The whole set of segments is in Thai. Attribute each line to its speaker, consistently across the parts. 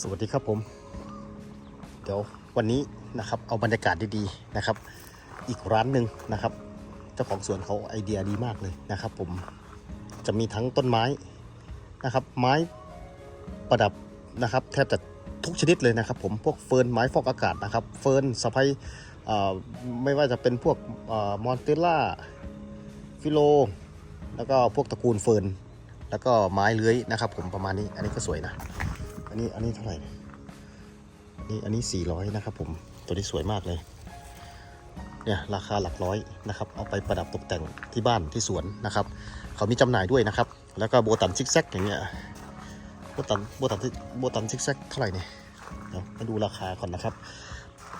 Speaker 1: สวัสดีครับผม เดี๋ยววันนี้นะครับเอาบรรยากาศดีๆนะครับ อีกร้านหนึ่งนะครับ เจ้าของสวนเขาไอเดียดีมากเลยนะครับ ผมจะมีทั้งต้นไม้นะครับ ไม้ประดับนะครับ แทบจะทุกชนิดเลยนะครับ ผมพวกเฟิร์นไม้ฟอกอากาศนะครับ เฟิร์นสะพายไม่ว่าจะเป็นพวกมอนเตล่าฟิโล แล้วก็พวกตระกูลเฟิร์นแล้วก็ไม้เลื้อยนะครับ ผมประมาณนี้อันนี้ก็สวยนะ อันนี้อันนี้เท่าไหร่นี่อันนี้อันนี้ 400 นะครับผมตัวนี้สวยมากเลยเนี่ยราคาหลักร้อยนะครับเอาไปประดับตกแต่งที่บ้านที่สวนนะครับเขามีจำหน่ายด้วยนะครับ แล้วก็โบตันซิกแซกอย่างเงี้ยโบตันโบตันโบตันซิกแซกเท่าไหร่เนี่ยเดี๋ยวมาดูราคาก่อนนะครับ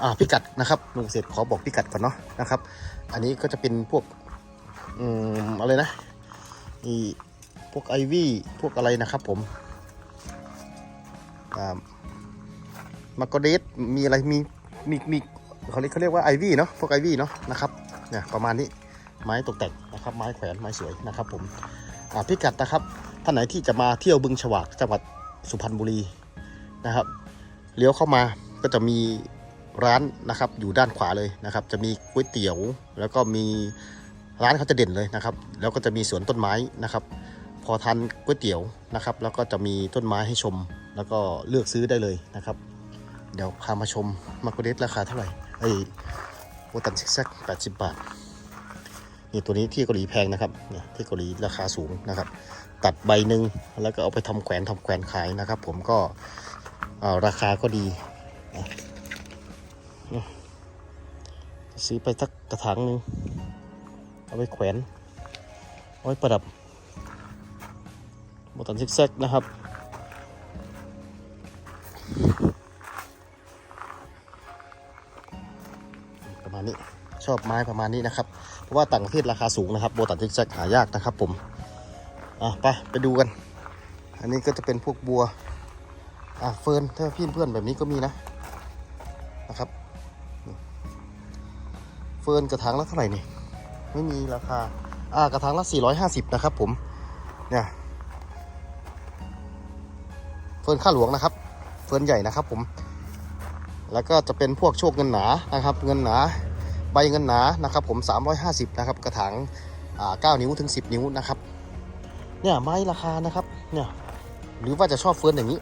Speaker 1: อ่าพิกัดนะครับลุงเสร็จขอบอกพิกัดก่อนเนาะนะครับ อันนี้ก็จะเป็นพวกอืมอะไรนะนี่พวกไอวี่พวกอะไรนะครับผม อ่ามาโกเดสมีอะไรมีมีมีเขาเรียกเขาเรียกว่าไอวี่เนาะพวกไอวี่เนาะนะครับเนี่ยประมาณนี้ไม้ตกแต่งนะครับ ไม้แขวนไม้สวยนะครับผมอ่าพิกัดนะครับท่านไหนที่จะมาเที่ยวบึงฉวากจังหวัดสุพรรณบุรีนะครับเลี้ยวเข้ามาก็จะมีร้านนะครับอยู่ด้านขวาเลยนะครับ จะมีก๋วยเตี๋ยว แล้วก็มีร้านเขาจะเด่นเลยนะครับ แล้วก็จะมีสวนต้นไม้นะครับ พอทานก๋วยเตี๋ยวนะครับ แล้วก็จะมีต้นไม้ให้ชม แล้วก็เลือกซื้อได้เลยนะครับ เดี๋ยวพามาชมมาโกเดสราคาเท่าไหร่ไอ้โบตันซิกแซกแปดสิบาทนี่ตัวนี้ที่เกาหลีแพงนะครับเนี่ยที่เกาหลีราคาสูงนะครับ ตัดใบหนึ่งแล้วก็เอาไปทำแขวนทำแขวนขายนะครับ ผมก็เออราคาก็ดี ซื้อไปสักกระถางหนึ่งเอาไปแขวนเอาไว้ประดับโบตันซิกแซกนะครับ ประมาณนี้ชอบไม้ประมาณนี้นะครับ เพราะว่าต่างประเทศราคาสูงนะครับ โบตันซิกแซกหายากนะครับผมอะไปไปดูกัน อันนี้ก็จะเป็นพวกบัวอะเฟิร์นถ้าพี่เพื่อนแบบนี้ก็มีนะนะครับ เฟิร์นกระถางละเท่าไหร่นี่ไม่มีราคาอ่ากระถางละ 450 นะครับผมเนี่ยเฟิร์นข้าหลวงนะครับ เฟิร์นใหญ่นะครับผม แล้วก็จะเป็นพวกโชคเงินหนานะครับ เงินหนาใบเงินหนานะครับ ผม 350 นะครับกระถางอ่า9นิ้วถึง 10 นิ้วนะครับ เนี่ยไม้ราคานะครับเนี่ยหรือว่าจะชอบเฟิร์นอย่างนี้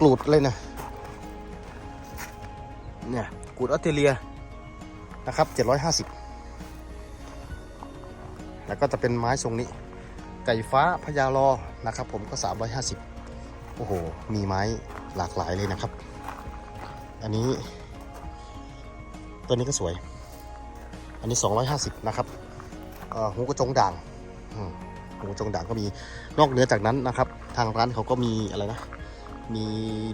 Speaker 1: กรูดเลยนะเนี่ยกรูดออสเตรเลียนะครับ 750 แล้วก็จะเป็นไม้ทรงนี้ ไก่ฟ้าพญาลอนะครับ ผมก็ 350 โอ้โห มีไม้หลากหลายเลยนะครับ อันนี้ ตัวนี้ก็สวย อันนี้ 250 นะครับเอ่อหูกระจงด่างอืมหูกระจงด่างก็มีนอกเหนือจากนั้นนะครับ ทางร้านเขาก็มีอะไรนะ มี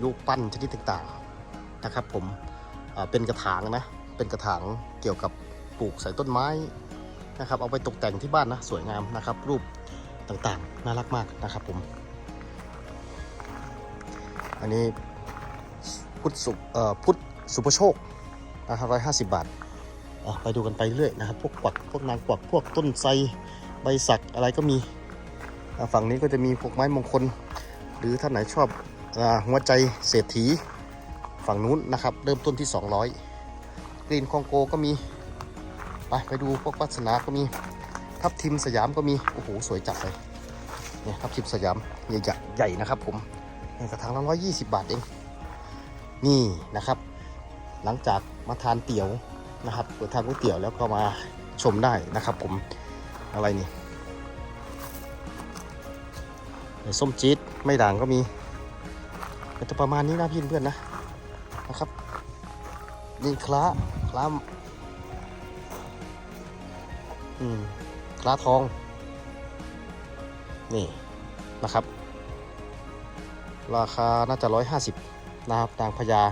Speaker 1: ลูกปั้นชนิดต่างๆนะครับ ผมเป็นกระถางนะ เป็นกระถางเกี่ยวกับปลูกใส่ต้นไม้นะครับ เอาไปตกแต่งที่บ้านนะ สวยงามนะครับ รูปต่างๆ น่ารักมากนะครับผม อันนี้พุทธสุเอ่อพุทธสุภโชคนะครับร้อยห้าสิบบาทไปดูกันไปเรื่อยนะครับ พวกกวักพวกนางกวักพวกต้นไทรใบสักอะไรก็มีฝั่งนี้ก็จะมีพวกไม้มงคล หรือท่านไหนชอบอหัวใจเศรษฐีฝั่งนู้นนะครับ เริ่มต้นที่ 200กรีนคองโกก็มี ไปไปดูพวกวัสนาก็มี ทับทิมสยามก็มี โอ้โห สวยจัดเลยเนี่ยทับทิมสยามใหญ่ๆใหญ่นะครับผม กระถางละร้อยยี่สิบบาทเอง นี่นะครับ หลังจากมาทานเตี๋ยวนะครับเปิดทานก๋วยเตี๋ยวแล้วก็มาชมได้นะครับ ผมอะไรนี่ส้มจี๊ดไม่ด่างก็มีก็จะประมาณนี้นะพี่เพื่อนนะนะครับนี่คล้าคล้าอืมคล้าทอง นี่นะครับ ราคาน่าจะ 150 นะครับนางพญา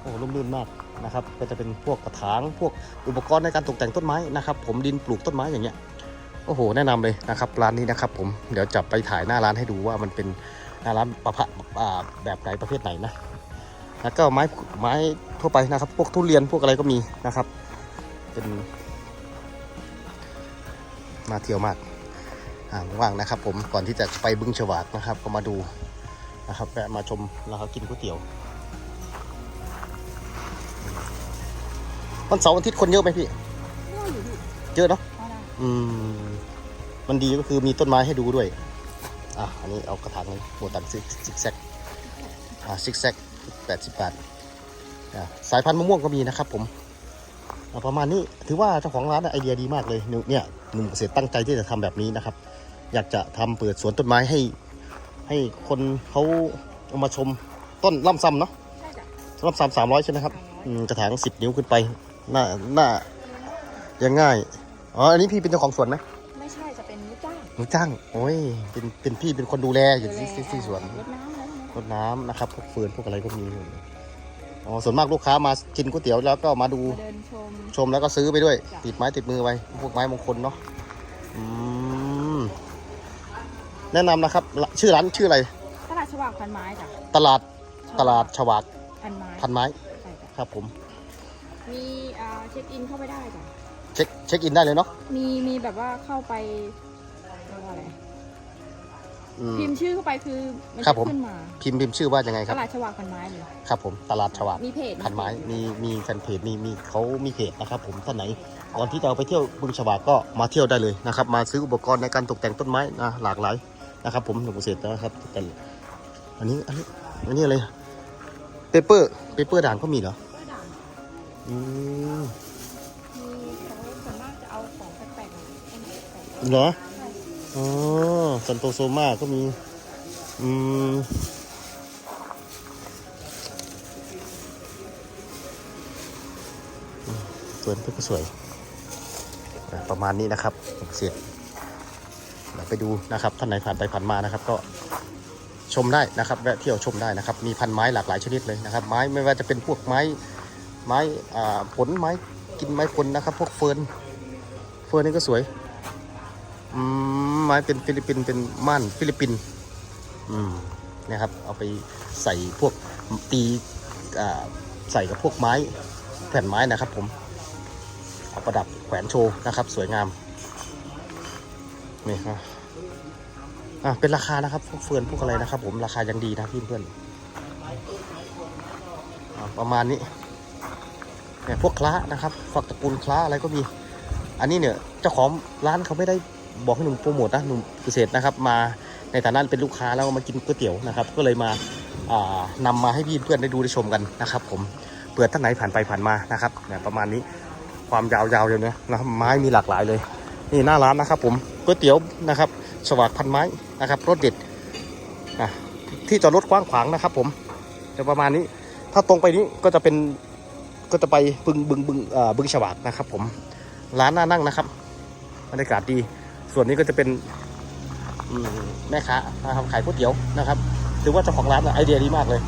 Speaker 1: โอ้ร่มรื่นมากนะครับ ก็จะเป็นพวกกระถางพวกอุปกรณ์ในการตกแต่งต้นไม้นะครับ ผมดินปลูกต้นไม้อย่างเงี้ยโอ้โห แนะนำเลยนะครับร้านนี้นะครับ ผมเดี๋ยวจะไปถ่ายหน้าร้านให้ดูว่ามันเป็นหน้าร้านประเภะแบบไหนประเภทไหนนะแล้วก็ไม้ไม้ทั่วไปนะครับ พวกทุเรียนพวกอะไรก็มีนะครับ เป็นมาเที่ยวมาก ว่างๆนะครับ ผมก่อนที่จะไปบึงฉวากนะครับ ก็มาดูนะครับแวะมาชมแล้วก็กินก๋วยเตี๋ยววันเสาร์อาทิตย์คนเยอะไหมพี่
Speaker 2: ก็อยู่ที่
Speaker 1: เยอะเนาะอืมมันดีก็คือมีต้นไม้ให้ดูด้วย อะ อันนี้เอากระถางนี้โบตันซิกซิกแซกอ่าซิกแซกแปดสิบบาทอะสายพันธุ์มะม่วงก็มีนะครับผมประมาณนี้ถือว่าเจ้าของร้านไอเดียดีมากเลยเนี่ย หนุ่มเกษตรตั้งใจที่จะทำแบบนี้นะครับ อยากจะทำเปิดสวนต้นไม้ให้ ให้คนเขาเอามาชมต้นล่ำซ้ำเนาะ
Speaker 2: ใช่จ้ะ
Speaker 1: ล่ำซ้ำสามร้อยใช่ไหมครับ
Speaker 2: 300
Speaker 1: อืมกระถางสิบนิ้วขึ้นไปหน้าหน้ายังง่ายอ๋ออันนี้พี่เป็นเจ้าของสวนไหม
Speaker 2: ไม่ใช่จะเป็นลูกจ้าง
Speaker 1: ลูกจ้างโอ้ยเป็นเป็นพี่เป็นคนดูแลอยู่ที่ที่ที่สวน
Speaker 2: รดน้ำแล้วนะ
Speaker 1: รดน้ำนะครับพวกเฟืนพวกอะไรก็มีหมดเลย อ๋อส่วนมากลูกค้ามากินก๋วยเตี๋ยวแล้วก็มาดู
Speaker 2: มาเดินชม
Speaker 1: ชมแล้วก็ซื้อไปด้วย
Speaker 2: จ้ะ
Speaker 1: ติดไม้ติดมือไว้พวกไม้มงคลเนาะอืมแนะนำนะครับชื่อร้านชื่ออะไร
Speaker 2: ตลาดฉวากพันไม้จ้ะ
Speaker 1: ตลาดตลาดฉวาก
Speaker 2: พันไม้
Speaker 1: พันไม้
Speaker 2: ใช่จ้ะ
Speaker 1: ครับผม
Speaker 2: มีอ่าเช็คอินเข้าไปได้จ้ะ
Speaker 1: เช็คเช็คอินได้เลยเนาะ
Speaker 2: มีมีแบบว่าเข้าไปเรียกว่าอะไร
Speaker 1: อืม
Speaker 2: พิมพ์ชื่อเข้าไปคือมัน
Speaker 1: ครั
Speaker 2: จะ
Speaker 1: บผม
Speaker 2: ขึ้นมา
Speaker 1: พิมพ์พิมพ์ชื่อว่ายังไงค
Speaker 2: ต
Speaker 1: รับ
Speaker 2: ลาดฉวากพันไม้เลย
Speaker 1: ครับผมตลาดฉวาก
Speaker 2: มีเพจ
Speaker 1: พันไม้มีมีแฟนเพจมีมีเขามีเพจนะครับ ผมท่านไหน ก่อนที่จะเอาไปเที่ยวบึงฉวากก็มาเที่ยวได้เลยนะครับ มาซื้ออุปกรณ์ในการตกแต่งต้นไม้นะหลากหลายนะครับ ผมหนุ่มเกษตรนะครับแต่อันนี้อันนี้อันนี้อะไรเปเปอร์เปเปอร์ด่างก็มีเหรอ
Speaker 2: ก็ด่าง
Speaker 1: อืม
Speaker 2: มีเขาส่วนมากจะเอาของแปลกๆมาให้หน่อยแปลก
Speaker 1: เหรอ
Speaker 2: ๆใช่
Speaker 1: อ๋อซันโตโซมาก็มี อืม สวยก็สวย ประมาณนี้นะครับเสร็จเดี๋ยวไปดูนะครับ ท่านไหนผ่านไปผ่านมานะครับ ก็ชมได้นะครับแวะเที่ยวชมได้นะครับ มีพันไม้หลากหลายชนิดเลยนะครับ ไม้ไม่ว่าจะเป็นพวกไม้ไม้ผลไม้กินไม้ผลนะครับ พวกเฟิร์นเฟิร์นนี่ก็สวยอืม ไม้เป็นฟิลิปปินเป็นม่านฟิลิปปินอืมนะครับ เอาไปใส่พวกตีใส่กับพวกไม้แผ่นไม้นะครับ ผมเอาประดับแขวนโชว์นะครับ สวยงามนี่นะอะเป็นราคานะครับพวกเฟือนพวกอะไรนะครับ ผมราคายังดีนะพี่เพื่อนอประมาณนี้เนี่ยพวกคล้านะครับฝักตระกูลคล้าอะไรก็มี อันนี้เนี่ยเจ้าของร้านเขาไม่ได้ บอกให้หนุ่มโปรโมทนะหนุ่มเกษตรนะครับมาในฐานะเป็นลูกค้าแล้วมากินก๋วยเตี๋ยวนะครับ ก็เลยมาานำมาให้พี่เพื่อนได้ดูได้ชมกันนะครับ ผมเปิดท่านไหนผ่านไปผ่านมานะครับเนี่ยประมาณนี้ความยาวๆอย่างเนี้ยนะครับไม้มีหลากหลายเลย นี่หน้าร้านนะครับ ผมก๋วยเตี๋ยวนะครับ สวัสดพันไม้นะครับรสเด็ดอะที่จอดรถกว้างขวางนะครับ ผมจะประมาณนี้ ถ้าตรงไปนี้ก็จะเป็นก็จะไปบึงบึงบึงเอ่อบึงฉวากนะครับ ผมร้านน่านั่งนะครับบรรยากาศดี ส่วนนี้ก็จะเป็นอืมแม่ค้านะครับขายก๋วยเตี๋ยวนะครับถือว่าเจ้าของร้านน่ะไอเดียดีมากเลย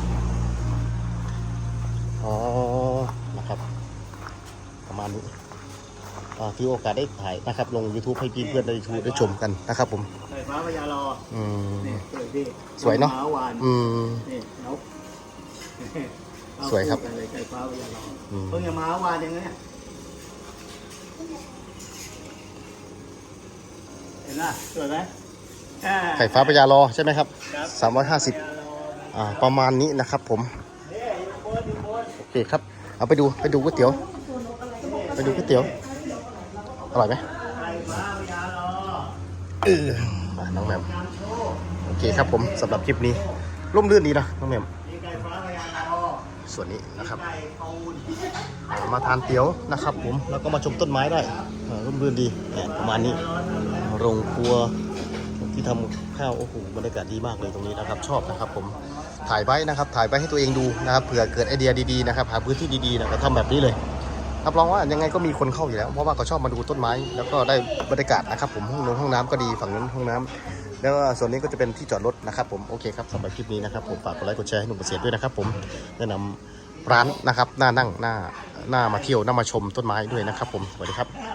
Speaker 1: อ๋อนะครับ ประมาณนี้อ่าถือโอกาสได้ถ่ายนะครับ ลง YouTube ให้พี่เพื่อนได้ดูได้ชมกันนะครับผม
Speaker 3: ไข่ฟ้าพญารอ
Speaker 1: อืม
Speaker 3: นี่สวยดิ
Speaker 1: สวยเนอะ
Speaker 3: ม้าวาน
Speaker 1: อืม
Speaker 3: นี่นกเอา
Speaker 1: สวยครับ
Speaker 3: กันเลยไข่ฟ้าพญารอ
Speaker 1: อืม
Speaker 3: เพิ่งจะม้าวานอย่างเงี้ย เห็นไหมสวยไหมอ่
Speaker 1: ไข่ฟ้าพญารอใช่ไหมครับ
Speaker 3: ครับ
Speaker 1: สามร้อยห้าสิบ
Speaker 3: พญารอ
Speaker 1: อ่าประมาณนี้นะครับผม
Speaker 3: นี่อยู่บนอยู่บน
Speaker 1: โอเคครับเอาไปดูไปดูก๋วยเตี๋ยว ไปดูก๋วยเตี๋ยวอร่อยไหม
Speaker 3: ไข่ฟ้าพญารอ
Speaker 1: เออมาน้องแหมมโอเคครับผมสำหรับคลิปนี้ร่มรื่นดีนะน้องแหมม
Speaker 3: นี่ไข่ฟ้าพญารอ
Speaker 1: ส่วนนี้นะครับ
Speaker 3: ไข่ปูน
Speaker 1: อ่ามาทานเตี๋ยวนะครับผมแล้วก็มาชมต้นไม้ได้อ่าร่มรื่นดีเนี่ยประมาณนี้ โรงครัวที่ทำข้าวโอ้โหบรรยากาศดีมากเลยตรงนี้นะครับ ชอบนะครับผมถ่ายไว้นะครับ ถ่ายไว้ให้ตัวเองดูนะครับเผื่อเกิดไอเดียดีๆนะครับหาพื้นที่ดีๆนะก็ทำแบบนี้เลยรับรองว่ายังไงก็มีคนเข้าอยู่แล้ว เพราะว่าเขาชอบมาดูต้นไม้ แล้วก็ได้บรรยากาศนะครับ ผมห้องนงห้องน้ำก็ดีฝั่งนั้นห้องน้ำแล้วก็ส่วนนี้ก็จะเป็นที่จอดรถนะครับ ผมโอเคครับสำหรับคลิปนี้นะครับผมฝากกดไลค์กดแชร์ให้หนุ่มเกษตรด้วยนะครับ ผมแนะนำร้านนะครับหน้านั่งหน้าหน้ามาเที่ยวหน้ามาชมต้นไม้ด้วยนะครับ ผมสวัสดีครับ